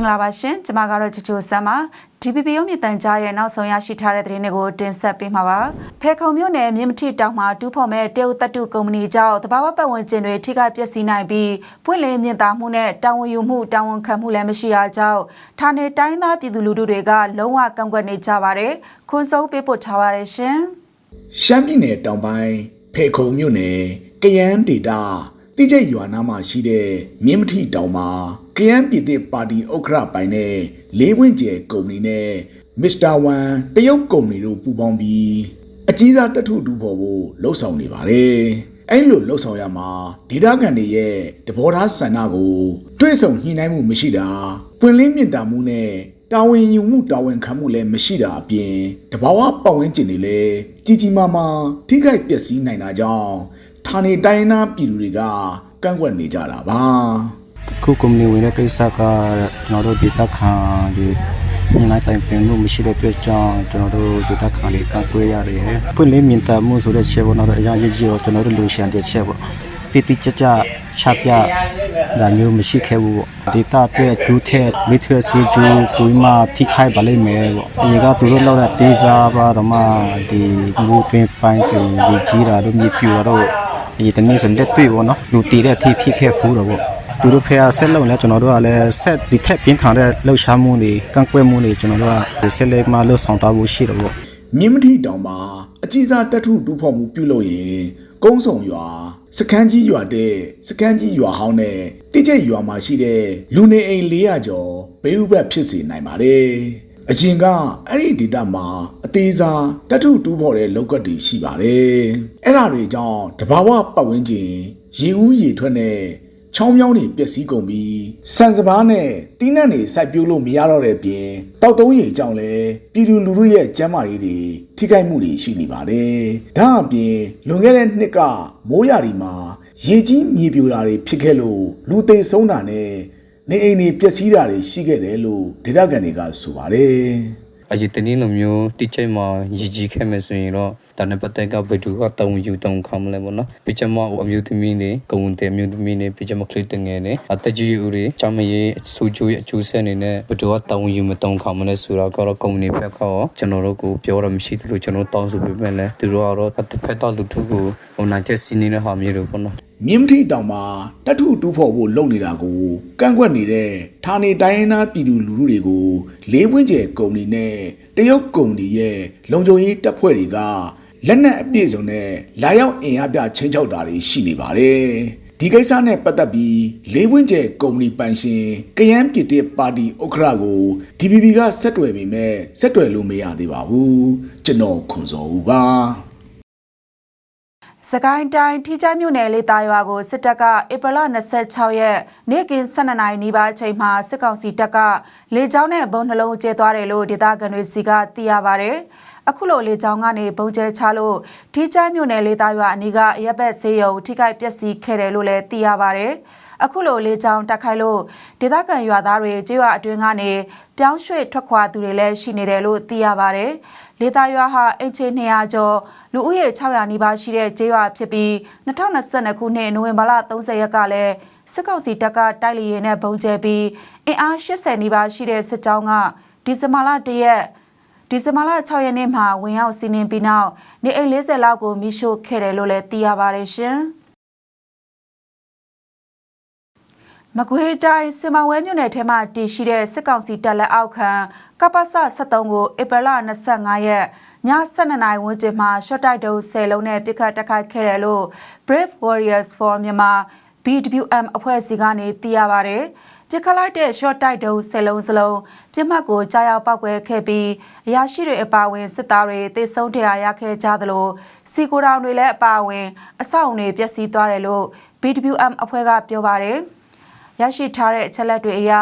င်္ဂလာပါရှင်ကျွန်မကတော့ချချိုဆမ်းပါ DPP ရုံးမြင့်တန်ကြားရဲ့နောက်ဆုံးရရှိထားတဲ့သတင်းတွေကိုတင်ဆက်ပေးမှာပါဖဲခုံမြို့နယ်မြင်းမထီတောင်မှာတူးဖော်မဲ့တေုတ်တတုကုမ္ပဏီကြောင့်တဘာဝပတ်ဝန်းကျင်တွေထိခိုက်ပျက်စီးနိုင်ပြီးပွင့်လင်းမြင့်တာမှုနဲ့တာဝန်ယူမှုတာဝန်ခံမှုလည်းမရှိတာကြောင့်ဌာနေတိုင်းသားပြည်သူလူထုတွေကလုံးဝကန့်ကွက်နေကြပါတယ်ခွန်စိုးပေးပို့ထားပါတယ်ရှင်ရှမ်းပြည်နယ်တောင်ပိုင်းဖေခုံမြို့နယ်ကယန်းဒေတာတိကျရွာနာမှာရှိတဲ့မြင်းမထီတောင်မှာ ကယန်းပြည်သစ်ပါတီဥက္ခရာပိုင်တဲ့လေးဝင်းကျဲကုမ္ပဏီနဲ့မစ္စတာဝမ်တရုတ်ကုမ္ပဏီတို့ပူးပေါင်းပြီးအကြီးစားတထုတူဖို့ဖို့လှုပ်ဆောင်နေပါတယ်။အဲ့လိုလှုပ်ဆောင်ရမှာဒေတာကန်တွေရဲ့တဘောထားဆန္ဒကိုတွေ့ဆုံညှိနှိုင်းမှုမရှိတာပွင့်လင်းမြင့်တာမှုနဲ့တာဝန်ယူမှုတာဝန်ခံမှုလည်းမရှိတာအပြင်တဘာဝပတ်ဝန်းကျင်တွေလည်းကြီးကြီးမားမားထိခိုက်ပျက်စီးနိုင်တာကြောင့်ဌာနေတိုင်းသားပြည်သူတွေကကန့်ကွက်နေကြတာပါ ခုကုမ္ပဏီဝင်တဲ့ကိစ္စကကျွန်တော်တို့ဒေသခံတွေညီလိုက်တိုင်ပင်မှုမရှိတဲ့အတွက်ကြောင့်ကျွန်တော်တို့ဒေသခံတွေကကွဲရတယ်။ပွင့်လင်းမြင်သာမှုဆိုတဲ့ချက်ပေါ့နော်အရာရည်ကြီးတော့ကျွန်တော်တို့လူရှန်တဲ့ချက်ပေါ့။တိတိကျကျချပြဒါမျိုးမရှိခဲ့ဘူးပေါ့။ဒေသအတွက်ကျူးတဲ့မိထွေဆွေးကျူးကိုမှထိခိုက်ပါလိမ့်မယ်ပေါ့။ဒီကသူတို့လောက်တဲ့တေးစားပါတော့မှဒီဘူပင်ပိုင်းစီဒီကြီးတာတို့မြေပြူတော့ဒီတနေ့စတဲ့တွေ့ပေါ့နော်။လူတည်တဲ့အထိဖြစ်ခဲ့ဘူးတော့ပေါ့။ သူတို့ဖေအားဆက်လုံးလဲကျွန်တော်တို့ကလည်းဆက်ဒီထက်ပြင်းထန်တဲ့လှုပ်ရှားမှုတွေကန့်ကွက်မှုတွေကျွန်တော်တို့ကဆက်လက်မှလှုပ်ဆောင်သွားဖို့ရှိတယ်ပေါ့မြင်းမထီတောင်မှာအကြီးစားတထုတူဖော်မှုပြုလုပ်ရင်ကုန်းဆောင်ရွာစခန်းကြီးရွာတဲ့စခန်းကြီးရွာဟောင်းနဲ့တိကျက်ရွာမှာရှိတဲ့လူနေအိမ်400ကျော်ဘေးဥပတ်ဖြစ်စေနိုင်ပါတယ်အရင်ကအဲ့ဒီဒေတာမှာအသေးစားတထုတူဖော်တဲ့လောက်ကတ်တွေရှိပါတယ်အဲ့ဒါတွေကြောင့်တဘာဝပတ်ဝန်းကျင်ရေဦးရေထွက်နဲ့ ချောင်းမြောင်းတွေပျက်စီးကုန်ပြီးစံစပားနဲ့တီးနှံတွေစိုက်ပျိုးလို့မရတော့တဲ့ပြင်တောက်သုံးရေကြောင့်လည်းပြည်သူလူထုရဲ့ကျန်းမာရေးတွေထိခိုက်မှုတွေရှိနေပါတယ်။ဒါအပြင်လွန်ခဲ့တဲ့နှစ်ကမိုးရာဒီမှာရေကြီးမြေပြိုတာတွေဖြစ်ခဲ့လို့လူသေဆုံးတာနဲ့နေအိမ်တွေပျက်စီးတာတွေရှိခဲ့တယ်လို့ဒေသခံတွေကဆိုပါတယ်။ အရေးတနည်းလိုမျိုးတိကျမှရည်ကြီးခဲ့မယ်ဆိုရင်တော့ဒါနဲ့ပတ်သက်ကဘယ်သူကတောင်းယူတောင်းခံမလဲပေါ့နော်ပြချမအမျိုးသမီးတွေကုန်းတဲ့အမျိုးသမီးတွေပြချမကလေးတငယ်တွေအသက်ကြီးဦးတွေချမရေးစူချိုးရဲ့အကျိုးဆက်အနေနဲ့ဘယ်သူကတောင်းယူမတောင်းခံမလဲဆိုတော့ကတော့ကုမ္ပဏီဘက်ကရောကျွန်တော်တို့ကိုပြောရမရှိသလိုကျွန်တော်တောင်းဆိုပေးမယ်လေသူတို့ကတော့တစ်ဖက်တော့လူထုကိုဟိုနိုင်တဲ့စီးနေတဲ့ဟာမျိုးတွေပေါ့နော် မြင်းမထီတောင်မှာတထုတူးဖော်ဖို့လုပ်နေတာကိုကန့်ကွက်နေတဲ့ဌာနေတိုင်းရင်းသားပြည်သူလူထုတွေကိုလေးဝင်းကျဲကုမ္ပဏီနဲ့တရုတ်ကုမ္ပဏီရဲ့လုံခြုံရေးတပ်ဖွဲ့တွေကလက်နက်အပြည့်စုံနဲ့လာရောက်အင်အားပြချင်းချောက်တာတွေရှိနေပါတယ်ဒီကိစ္စနဲ့ပတ်သက်ပြီးလေးဝင်းကျဲကုမ္ပဏီပိုင်ရှင်ကယန်းပြည်တဲ့ပါတီဥက္ခရာကို DPP ကဆက်တွယ်ပေမဲ့ဆက်တွယ်လို့မရသေးပါဘူးကျွန်တော်ခွန်စောဦးပါ စကိုင်းတိုင်းထိကြိုက်မြို့နယ်လေးသားရွာကိုစစ်တပ်ကဧပြီလ26ရက်နေ့ကင်း12နာရီနီးပါးအချိန်မှာစစ်ကောင်စီတပ်ကလေကြောင်းနဲ့ဘုံနှလုံးကျဲသွားတယ်လို့ဒေသခံတွေစီကသိရပါဗျ။အခုလိုလေကြောင်းကနေဘုံကျဲချလို့ထိကြိုက်မြို့နယ်လေးသားရွာအနီးကရပ်ဘက်ဆေးရုံထိခိုက်ပျက်စီးခဲ့တယ်လို့လည်းသိရပါဗျ။ အခုလိုလေကြောင်းတက်ခိုက်လို့ဒေသခံရွာသားတွေကျေးရွာအတွင်းကနေပြောင်းရွှေ့ထွက်ခွာသူတွေလည်းရှိနေတယ်လို့သိရပါဗျ။လေသာရွာဟာအင်ချေ200ကျော်လူဦးရေ600နီးပါးရှိတဲ့ကျေးရွာဖြစ်ပြီး2022ခုနှစ်နိုဝင်ဘာလ30ရက်ကလည်းစစ်ကောင်စီတပ်ကတိုက်လေရင်နဲ့ဘုံကျဲပြီးအင်အား80နီးပါးရှိတဲ့စစ်ကြောင်းကဒီဇင်ဘာလ1ရက်ဒီဇင်ဘာလ6ရက်နေ့မှာဝင်ရောက်စီးနင်းပြီးနောက်နေအိမ်40လောက်ကိုမိရှို့ခဲ့တယ်လို့လည်းသိရပါတယ်ရှင်။ မကွေးတိုင်းစင်မဝဲမြို့နယ်ထဲမှာတည်ရှိတဲ့စစ်ကောင်စီတပ်လက်အောက်ခံကပ္ပစ73ကိုဧပြီလ25ရက်ည7:00နာရီဝန်းကျင်မှာ short တိုက်တုံး10လုံးနဲ့ပြစ်ခတ်တိုက်ခိုက်ခဲ့တယ်လို့ Brave Warriors for Myanmar BWM အဖွဲ့အစည်းကနေသိရပါဗျ။ပြစ်ခတ်လိုက်တဲ့ short တိုက်တုံး10လုံးစလုံးပြစ်မှတ်ကိုကြားရောက်ပောက်ကွဲခဲ့ပြီးအရာရှိတွေအပါအဝင်စစ်သားတွေတေဆုံးတရားရခဲ့ကြသလိုစီကိုတောင်တွေလည်းအပါအဝင် အဆောက်အုံတွေပျက်စီးသွားတယ်လို့ BWM အဖွဲ့ကပြောပါတယ်။ ရရှိထားတဲ့အချက်လက်တွေအရ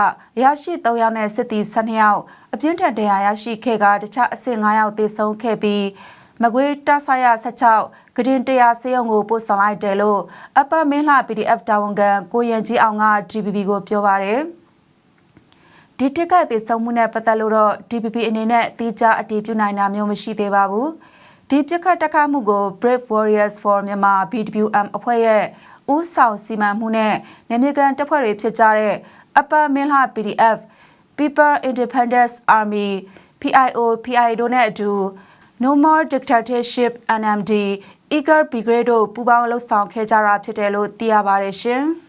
ရရှိ3ယောက်နဲ့စစ်သည်12ယောက်အပြင်းထန်တရားရရှိခဲ့ကတခြားအဆင့်9ယောက်သေဆုံးခဲ့ပြီးမကွေးတဆရ16ဂဒင်တရားစေယုံကိုပို့ဆောင်လိုက်တယ်လို့အပမင်းလှ PDF တာဝန်ခံကိုရန်ကြီးအောင်က DPP ကိုပြောပါတယ်ဒီတစ်ကတ်သေဆုံးမှုနဲ့ပတ်သက်လို့တော့ DPP အနေနဲ့အတိအကျအတည်ပြုနိုင်တာမျိုးမရှိသေးပါဘူးဒီပြစ်ခတ်တက်ခတ်မှုကို Brave Warriors for Myanmar BWM အဖွဲ့ရဲ့ ဦးဆောင်စီမံမှုနဲ့နေမြေကန်တပ်ဖွဲ့တွေဖြစ်ကြတဲ့ Upper Minla PDF People Independence Army PIO PI တို့နဲ့အတူ No More Dictatorship NMD Eagle Brigade တို့ပူးပေါင်းလှုပ်ဆောင်ခဲ့ကြတာဖြစ်တယ်လို့သိရပါတယ်ရှင်။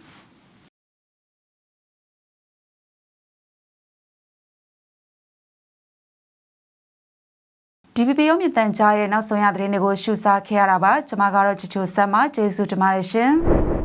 DPP ရုံးမြင့်တန်ကြားရဲ့နောက်ဆုံးရသတင်းတွေကိုရှုစားခဲ့ရတာပါကျွန်မကတော့ချချိုဆက်မှကျေးဇူးတင်ပါတယ်ရှင်။